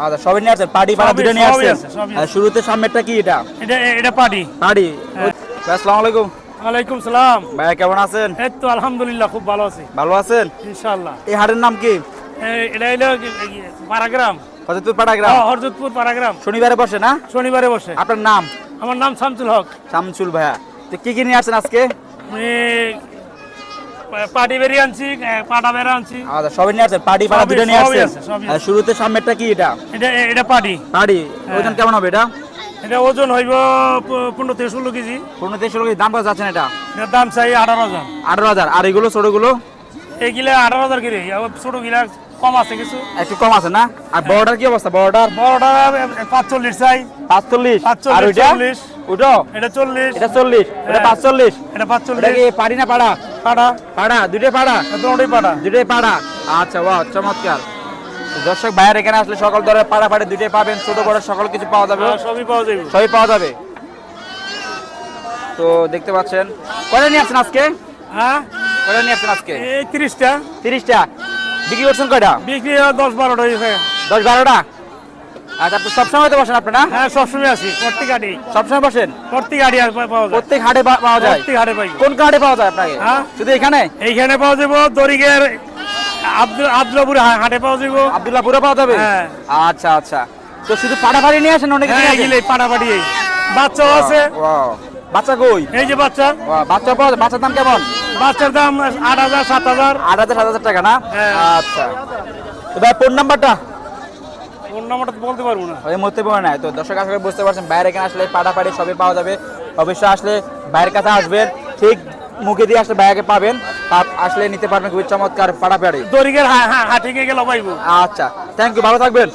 আচ্ছা সবই নিয়ে আসছেন? পার্টি পাড়া দুটো নিয়ে আসছেন? শুরুতে সামনেরটা কি এটা? এটা এটা পার্টি। পার্টি। হ্যাঁ। আসসালামু আলাইকুম। ওয়ালাইকুম সালাম। ভাইয়া কেমন আছেন? এই তো আলহামদুলিল্লাহ খুব ভালো আছি। ভালো আছেন? ইনশাআল্লাহ। এই হাটের নাম কি? এটা হলো পাড়াগ্রাম। হজরতপুর পাড়া গ্রাম হ্যাঁ, হরজতপুর পাড়াগ্রাম। শনিবারে বসে না? শনিবারে বসে। আপনার নাম? আমার নাম শামসুল হক। শামসুল ভাইয়া। তো কি কি নিয়ে আসছেন আজকে? আমি পার্টি বেরিয়ে আনছি পাটা আনছি। আচ্ছা সবই নিয়ে আসছেন? পাটা দুটো নিয়ে আসছেন? শুরুতে সামনেরটা কি এটা? এটা এটা পার্টি। পার্টি। হ্যাঁ। ওজন কেমন হবে এটা? এটা ওজন হইব পনেরো থেকে ষোলো কেজি। পনেরো থেকে ষোলো কেজি। দাম কত যাচ্ছেন এটা? দাম চাই আঠারো হাজার। আঠারো হাজার। আর এগুলো ছোটগুলো? এই গিলা আঠারো হাজার কিনে ছোট গিলা কম আছে কিছু? একটু কম আছে না? আর বড়টার কি অবস্থা? বড়টার? বড়টা পাঁচচল্লিশ চাই। পাঁচচল্লিশ। আর ওইটা? ওটা এটা চল্লিশ। এটা চল্লিশ। এটা হ্যাঁ। পাঁচচল্লিশ। এটা এটা কি পাড়ি না পাড়া? পাটা পাড়া। দুটোই পাড়া? দুটোই পাটা দুটোই পাড়া। আচ্ছা বাহ চমৎকার। দর্শক বাইরে এখানে আসলে সকল ধরনের পাড়া পাড়ে দুটোই পাবেন। ছোট বড় সকল কিছু পাওয়া যাবে। হ্যাঁ, সবই পাওয়া যাবে। সবই পাওয়া যাবে। তো দেখতে পাচ্ছেন। কয়টা নিয়ে আসছেন আজকে? হ্যাঁ? কয়টা নিয়ে আসছেন আজকে? এই তিরিশটা। তিরিশটা। বিক্রি করছেন কয়টা? বিক্রি দশ বারোটা হয়েছে। দশ বারোটা? আচ্ছা আপনি সবসময় তো বসেন আপনি হ্যাঁ সবসময় আছি প্রত্যেক হাটে। সবসময় বসেন? প্রত্যেক হাটে পাওয়া যায়। প্রত্যেক হাটে পাওয়া যায়? প্রত্যেক হাটে পাই। কোন হাটে পাওয়া যায় আপনাকে? হ্যাঁ? শুধু এখানে? এইখানে পাওয়া যাব দরিগের আব্দুল আব্দুল্লাপুর হাটে পাওয়া যাব। আব্দুল্লাহপুরে পাওয়া যাবে? হ্যাঁ। আচ্ছা আচ্ছা। তো শুধু পাড়া পাড়ি নিয়ে আসেন অনেক হ্যাঁ এগুলো বাচ্চাও আছে। বাচ্চা কই? এই যে বাচ্চা। বাচ্চা পাওয়া বাচ্চার দাম কেমন? বাচ্চার দাম আট হাজার সাত হাজার। আট হাজার সাত হাজার টাকা না? হ্যাঁ। আচ্ছা। তো ভাই ফোন নাম্বারটা ফোন নাম্বারটা বলতে পারব না। ওই পাওয়া নাই। তো দর্শক আসলে বুঝতে পারছেন বাইরে এখানে আসলে পাড়া পাড়ি সবই পাওয়া যাবে। অবশ্যই আসলে বাইরের কাছে আসবেন ঠিক মুখে দিয়ে আসলে বাইরে পাবেন। আসলে নিতে পারবেন খুবই চমৎকার পাড়া পাড়ি দরিগের হা- হা- হাটে গিয়ে গেলে পাইবো। আচ্ছা থ্যাংক ইউ ভালো থাকবেন।